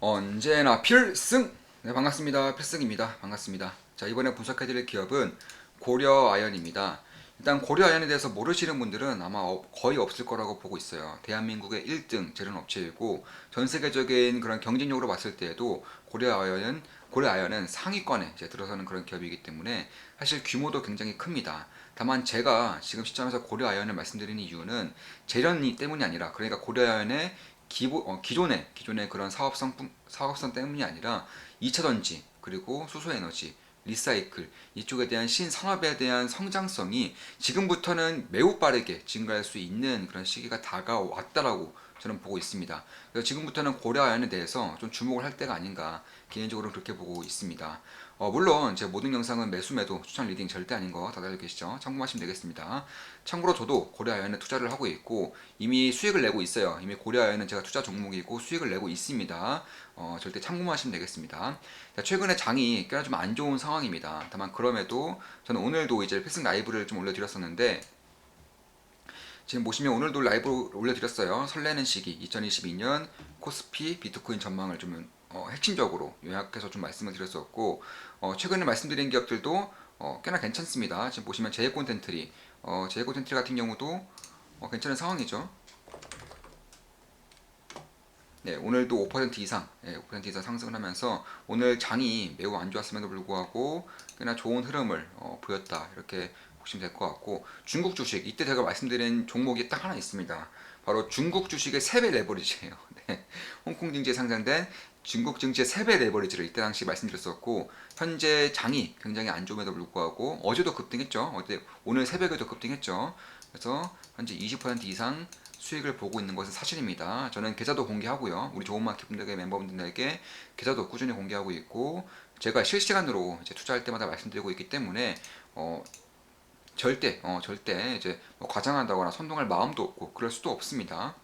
언제나 필승! 네, 반갑습니다. 필승입니다. 반갑습니다. 자, 이번에 분석해드릴 기업은 고려아연입니다. 일단 고려아연에 대해서 모르시는 분들은 아마 어- 거의 없을 거라고 보고 있어요. 대한민국의 1등 제련 업체이고 전 세계적인 그런 경쟁력으로 봤을 때에도 고려아연은 고려아연은 상위권에 이제 들어서는 그런 기업이기 때문에 사실 규모도 굉장히 큽니다. 다만 제가 지금 시점에서 고려아연을 말씀드리는 이유는 재련이 때문이 아니라 그러니까 고려아연의 기보, 어, 기존의 기존의 그런 사업성 뿐- 사업성 때문이 아니라 2차 전지 그리고 수소 에너지 리사이클 이쪽에 대한 신산업에 대한 성장성이 지금부터는 매우 빠르게 증가할 수 있는 그런 시기가 다가왔다라고 저는 보고 있습니다. 그래서 지금부터는 고려아연에 대해서 좀 주목을 할 때가 아닌가 개인적으로 그렇게 보고 있습니다. 어, 물론 제 모든 영상은 매수 매도 추천 리딩 절대 아닌 거 다들 알고 계시죠? 참고하시면 되겠습니다. 참고로 저도 고려아연에 투자를 하고 있고 이미 수익을 내고 있어요. 이미 고려아연은 제가 투자 종목이고 수익을 내고 있습니다. 어, 절대 참고하시면 되겠습니다. 자, 최근에 장이 꽤나 좀 안 좋은 상황입니다. 다만 그럼에도 저는 오늘도 이제 필승 라이브를 좀 올려드렸었는데 지금 보시면 오늘도 라이브 올려드렸어요. 설레는 시기 2022년 코스피 비트코인 전망을 좀 어, 핵심적으로 요약해서 좀 말씀을 드렸었고 어, 최근에 말씀드린 기업들도 어, 꽤나 괜찮습니다. 지금 보시면 제이콘 텐트리 어, 제이콘 텐트리 같은 경우도 어, 괜찮은 상황이죠. 네, 오늘도 5% 이상, 예, 5% 이상 상승을 하면서 오늘 장이 매우 안 좋았음에도 불구하고 꽤나 좋은 흐름을 어, 보였다 이렇게 보시면 될 것 같고 중국 주식 이때 제가 말씀드린 종목이 딱 하나 있습니다. 바로 중국 주식의 3배 레버리지예요. 네, 홍콩 증시에 상장된 중국 증시의 3배 레버리지를 이때 당시 말씀드렸었고 현재 장이 굉장히 안 좋음에도 불구하고 어제도 급등했죠. 어제 오늘 새벽에도 급등했죠. 그래서 현재 20% 이상 수익을 보고 있는 것은 사실입니다. 저는 계좌도 공개하고요. 우리 좋은 마켓 분들의 멤버분들에게 계좌도 꾸준히 공개하고 있고 제가 실시간으로 이제 투자할 때마다 말씀드리고 있기 때문에 어, 절대 어, 절대 이제 뭐 과장한다거나 선동할 마음도 없고 그럴 수도 없습니다.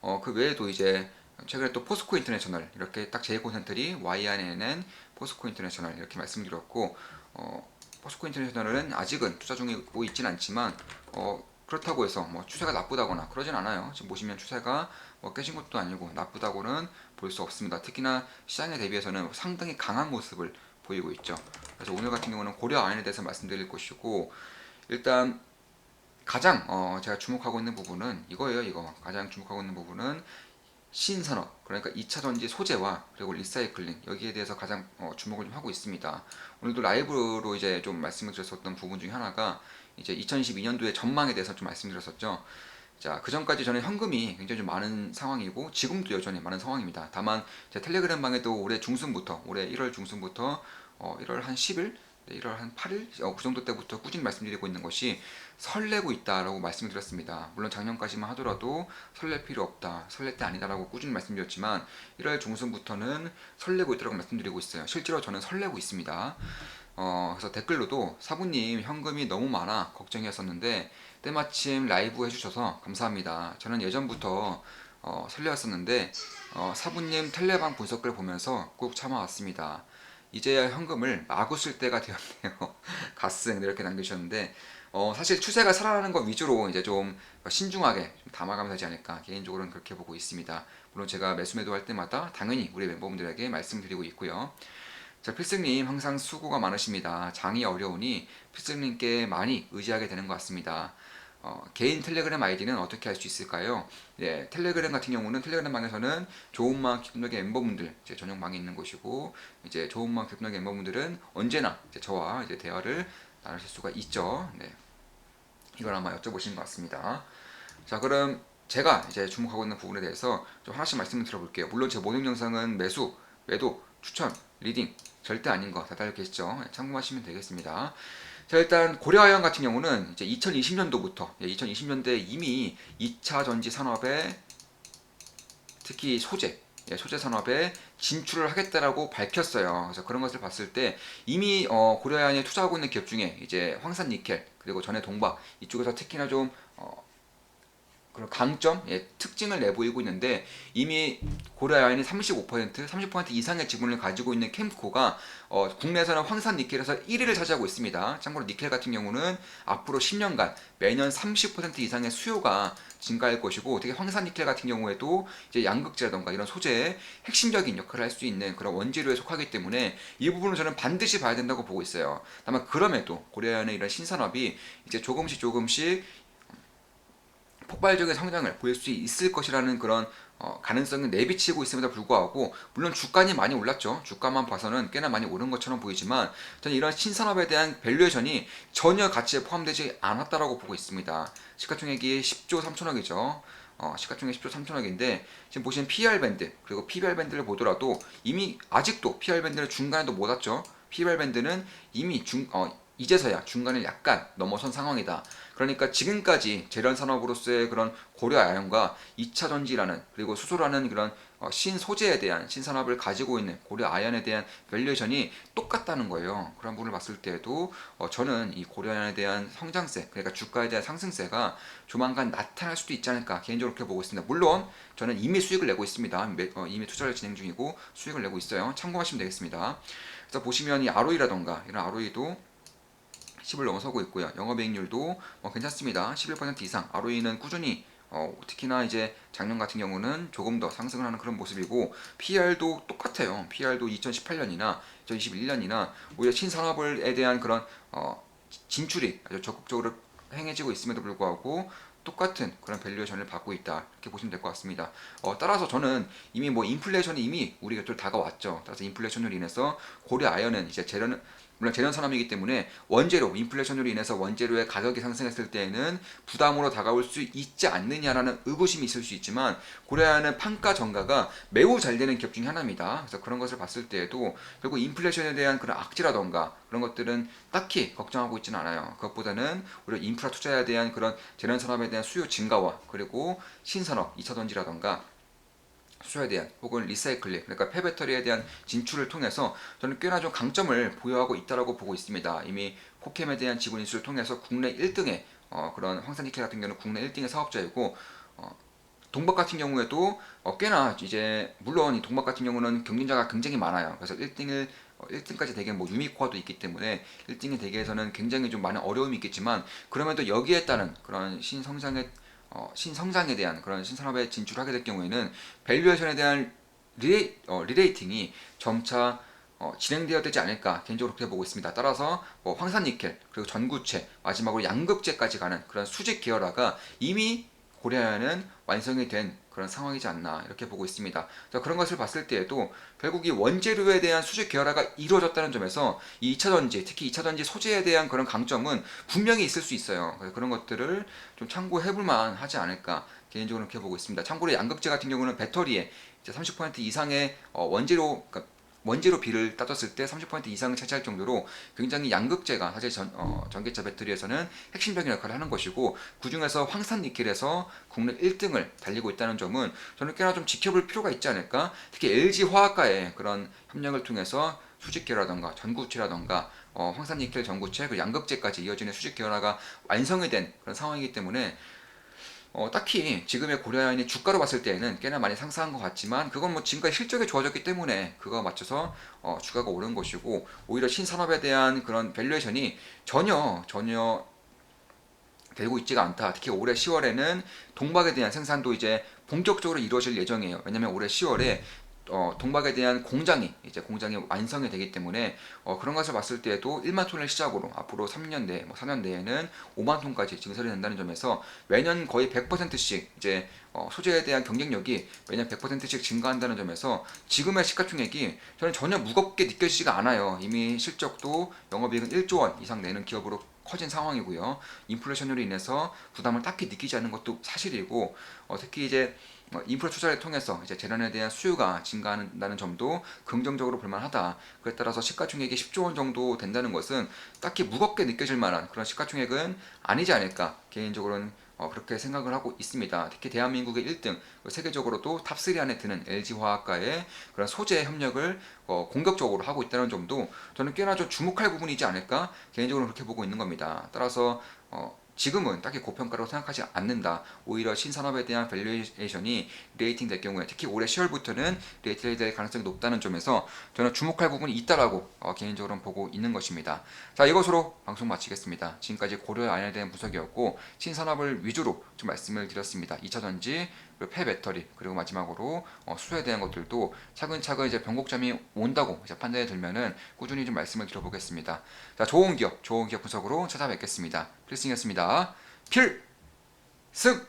어, 그 외에도 이제 최근에 또 포스코 인터내셔널 이렇게 딱 제이콘센트리 YNNN 포스코 인터내셔널 이렇게 말씀드렸고 어, 포스코 인터내셔널은 아직은 투자 중이고 있진 않지만 어, 그렇다고 해서 뭐 추세가 나쁘다거나 그러진 않아요. 지금 보시면 추세가 뭐 깨진 것도 아니고 나쁘다고는 볼 수 없습니다. 특히나 시장에 대비해서는 상당히 강한 모습을 보이고 있죠. 그래서 오늘 같은 경우는 고려 아연에 대해서 말씀드릴 것이고 일단 가장 어, 제가 주목하고 있는 부분은 이거예요. 이거 가장 주목하고 있는 부분은 신산업 그러니까 2차 전지 소재와 그리고 리사이클링 여기에 대해서 가장 어, 주목을 좀 하고 있습니다. 오늘도 라이브로 이제 좀 말씀을 드렸었던 부분 중에 하나가 이제 2022년도의 전망에 대해서 좀 말씀드렸었죠. 자, 그 전까지 저는 현금이 굉장히 좀 많은 상황이고 지금도 여전히 많은 상황입니다. 다만 제 텔레그램 방에도 올해 중순부터 올해 1월 중순부터 어, 1월 한 10일, 네, 1월 한 8일 어, 그 정도 때부터 꾸준히 말씀드리고 있는 것이 설레고 있다라고 말씀을 드렸습니다. 물론 작년까지만 하더라도 설렐 필요 없다, 설렐 때 아니다라고 꾸준히 말씀드렸지만 1월 중순부터는 설레고 있다고 말씀드리고 있어요. 실제로 저는 설레고 있습니다. 어, 그래서 댓글로도 사부님 현금이 너무 많아 걱정이었었는데 때마침 라이브 해주셔서 감사합니다. 저는 예전부터 어, 설레었었는데 어, 사부님 텔레방 분석글 보면서 꾹 참아왔습니다. 이제야 현금을 마구 쓸 때가 되었네요. 가슴 이렇게 남겨주셨는데 어, 사실 추세가 살아나는 것 위주로 이제 좀 신중하게 좀 담아가면 되지 않을까 개인적으로는 그렇게 보고 있습니다. 물론 제가 매수 매도 할 때마다 당연히 우리 멤버분들에게 말씀드리고 있고요. 자, 필승님 항상 수고가 많으십니다. 장이 어려우니 필승님께 많이 의지하게 되는 것 같습니다. 어, 개인 텔레그램 아이디는 어떻게 할 수 있을까요? 예, 텔레그램 같은 경우는 텔레그램 방에서는 좋은마음 기쁨력의 멤버분들 제 전용 방에 있는 곳이고 이제 좋은마음 기쁨력의 멤버분들은 언제나 이제 저와 이제 대화를 나누실 수가 있죠. 네, 이걸 아마 여쭤보신 것 같습니다. 자, 그럼 제가 이제 주목하고 있는 부분에 대해서 좀 하나씩 말씀을 드려볼게요. 물론 제 모든 영상은 매수, 매도, 추천, 리딩 절대 아닌 거 다들 알고 계시죠? 네, 참고하시면 되겠습니다. 자 일단 고려아연 같은 경우는 이제 2020년도부터 2020년대 이미 2차 전지 산업에 특히 소재 예, 소재 산업에 진출을 하겠다라고 밝혔어요. 그래서 그런 것을 봤을 때 이미 어, 고려아연이 투자하고 있는 기업 중에 이제 황산 니켈 그리고 전해 동박 이쪽에서 특히나 좀 어, 그런 강점, 예, 특징을 내보이고 있는데 이미 고려아연이 35%, 30% 이상의 지분을 가지고 있는 캠코가 어, 국내에서는 황산 니켈에서 1위를 차지하고 있습니다. 참고로 니켈 같은 경우는 앞으로 10년간 매년 30% 이상의 수요가 증가할 것이고 특히 황산 니켈 같은 경우에도 이제 양극재라던가 이런 소재의 핵심적인 역할을 할 수 있는 그런 원재료에 속하기 때문에 이 부분을 저는 반드시 봐야 된다고 보고 있어요. 다만 그럼에도 고려아연의 이런 신산업이 이제 조금씩 조금씩 폭발적인 성장을 보일 수 있을 것이라는 그런 어, 가능성을 내비치고 있음에도 불구하고 물론 주가는 많이 올랐죠. 주가만 봐서는 꽤나 많이 오른 것처럼 보이지만 저는 이런 신산업에 대한 밸류에이션이 전혀 가치에 포함되지 않았다라고 보고 있습니다. 시가총액이 10조 3천억이죠. 어, 시가총액 10조 3천억인데 지금 보시면 PR 밴드 그리고 PBR 밴드를 보더라도 이미 아직도 PR 밴드를 중간에도 못 왔죠. PBR 밴드는 이미 중 어, 이제서야 중간을 약간 넘어선 상황이다. 그러니까 지금까지 재련 산업으로서의 그런 고려 아연과 2차 전지라는 그리고 수소라는 그런 어, 신소재에 대한 신산업을 가지고 있는 고려 아연에 대한 밸류에이션이 똑같다는 거예요. 그런 부분을 봤을 때에도 어, 저는 이 고려 아연에 대한 성장세, 그러니까 주가에 대한 상승세가 조만간 나타날 수도 있지 않을까 개인적으로 그렇게 보고 있습니다. 물론 저는 이미 수익을 내고 있습니다. 매- 어, 이미 투자를 진행 중이고 수익을 내고 있어요. 참고하시면 되겠습니다. 그래서 보시면 이 ROE라던가 이런 ROE도 10을 넘어서고 있고요. 영업이익률도 어, 괜찮습니다. 11% 이상. ROE는 꾸준히 어, 특히나 이제 작년 같은 경우는 조금 더 상승을 하는 그런 모습이고 PR도 똑같아요. PR도 2018년이나 2021년이나 오히려 신산업에 대한 그런 어, 진출이 아주 적극적으로 행해지고 있음에도 불구하고 똑같은 그런 밸류에이션을 받고 있다 이렇게 보시면 될 것 같습니다. 어, 따라서 저는 이미 뭐 인플레이션이 이미 우리 곁으로 다가왔죠. 따라서 인플레이션으로 인해서 고려 아연은 이제 재련 물론 재련 산업이기 때문에 원재료 인플레이션으로 인해서 원재료의 가격이 상승했을 때에는 부담으로 다가올 수 있지 않느냐라는 의구심이 있을 수 있지만 고려아연은 판가 전가가 매우 잘 되는 기업 중에 하나입니다. 그래서 그런 것을 봤을 때에도 결국 인플레이션에 대한 그런 악재라던가 그런 것들은 딱히 걱정하고 있지는 않아요. 그것보다는 오히려 인프라 투자에 대한 그런 재련 산업에 대한 수요 증가와 그리고 신산업 2차 전지라던가 수소에 대한 혹은 리사이클링 그러니까 폐배터리에 대한 진출을 통해서 저는 꽤나 좀 강점을 보유하고 있다라고 보고 있습니다. 이미 코캠에 대한 지분 인수를 통해서 국내 1등의 어, 그런 황산니켈 같은 경우는 국내 1등의 사업자이고 어, 동박 같은 경우에도 어, 꽤나 이제 물론 이 동박 같은 경우는 경쟁자가 굉장히 많아요. 그래서 1등을 1등까지 되게 뭐 유미코아도 있기 때문에 1등이 되기 위해서는 굉장히 좀 많은 어려움이 있겠지만 그럼에도 여기에 따른 그런 신성장의 어, 신성장에 대한 그런 신산업에 진출하게 될 경우에는 밸류에이션에 대한 리레이, 어, 리레이팅이 점차 어, 진행되어야 되지 않을까 개인적으로 그렇게 보고 있습니다. 따라서 뭐 황산니켈 그리고 전구체 마지막으로 양극재까지 가는 그런 수직 계열화가 이미 고려아연은 완성이 된 그런 상황이지 않나 이렇게 보고 있습니다. 자, 그런 것을 봤을 때에도 결국 이 원재료에 대한 수직 계열화가 이루어졌다는 점에서 이 2차 전지, 특히 2차 전지 소재에 대한 그런 강점은 분명히 있을 수 있어요. 그래서 그런 것들을 좀 참고해 볼 만하지 않을까 개인적으로 그렇게 보고 있습니다. 참고로 양극재 같은 경우는 배터리에 이제 30% 이상의 어, 원재료 그러니까 원재료 비를 따졌을 때 30% 이상을 차지할 정도로 굉장히 양극재가 사실 전, 어, 전기차 배터리에서는 핵심적인 역할을 하는 것이고 그 중에서 황산 니켈에서 국내 1등을 달리고 있다는 점은 저는 꽤나 좀 지켜볼 필요가 있지 않을까? 특히 LG 화학과의 그런 협력을 통해서 수직계라던가 전구체라던가 어, 황산 니켈 전구체 그 양극재까지 이어지는 수직 계열화가 완성이 된 그런 상황이기 때문에 어, 딱히 지금의 고려아연이 주가로 봤을 때에는 꽤나 많이 상승한 것 같지만 그건 뭐 지금까지 실적이 좋아졌기 때문에 그거 맞춰서 어, 주가가 오른 것이고 오히려 신산업에 대한 그런 밸류에이션이 전혀 전혀 되고 있지가 않다. 특히 올해 10월에는 동박에 대한 생산도 이제 본격적으로 이루어질 예정이에요. 왜냐면 올해 10월에 어, 동박에 대한 공장이 이제 공장이 완성이 되기 때문에 어, 그런 것을 봤을 때에도 1만 톤을 시작으로 앞으로 3년 내에 뭐 4년 내에는 5만 톤까지 증설이 된다는 점에서 매년 거의 100%씩 이제 어, 소재에 대한 경쟁력이 매년 100%씩 증가한다는 점에서 지금의 시가총액이 저는 전혀 무겁게 느껴지지가 않아요. 이미 실적도 영업이익은 1조 원 이상 내는 기업으로 커진 상황이고요. 인플레이션으로 인해서 부담을 딱히 느끼지 않는 것도 사실이고 어, 특히 이제 어, 인프라 투자를 통해서 이제 재련에 대한 수요가 증가한다는 점도 긍정적으로 볼만하다. 그에 따라서 시가총액이 10조 원 정도 된다는 것은 딱히 무겁게 느껴질 만한 그런 시가총액은 아니지 않을까 개인적으로는 어, 그렇게 생각을 하고 있습니다. 특히 대한민국의 1등, 세계적으로도 탑3 안에 드는 LG화학과의 그런 소재 협력을 어, 공격적으로 하고 있다는 점도 저는 꽤나 좀 주목할 부분이지 않을까 개인적으로 그렇게 보고 있는 겁니다. 따라서 어, 지금은 딱히 고평가라고 생각하지 않는다. 오히려 신산업에 대한 밸류에이션이 레이팅 될 경우에 특히 올해 10월부터는 레이팅이 될 가능성이 높다는 점에서 저는 주목할 부분이 있다라고 어, 개인적으로는 보고 있는 것입니다. 자 이것으로 방송 마치겠습니다. 지금까지 고려 안에 대한 분석이었고 신산업을 위주로 좀 말씀을 드렸습니다. 2차전지 그리고 폐 배터리 그리고 마지막으로 어, 수소에 대한 것들도 차근차근 이제 변곡점이 온다고 이제 판단이 들면은 꾸준히 좀 말씀을 드려보겠습니다. 자 좋은 기업 좋은 기업 분석으로 찾아뵙겠습니다. 필승이었습니다. 필승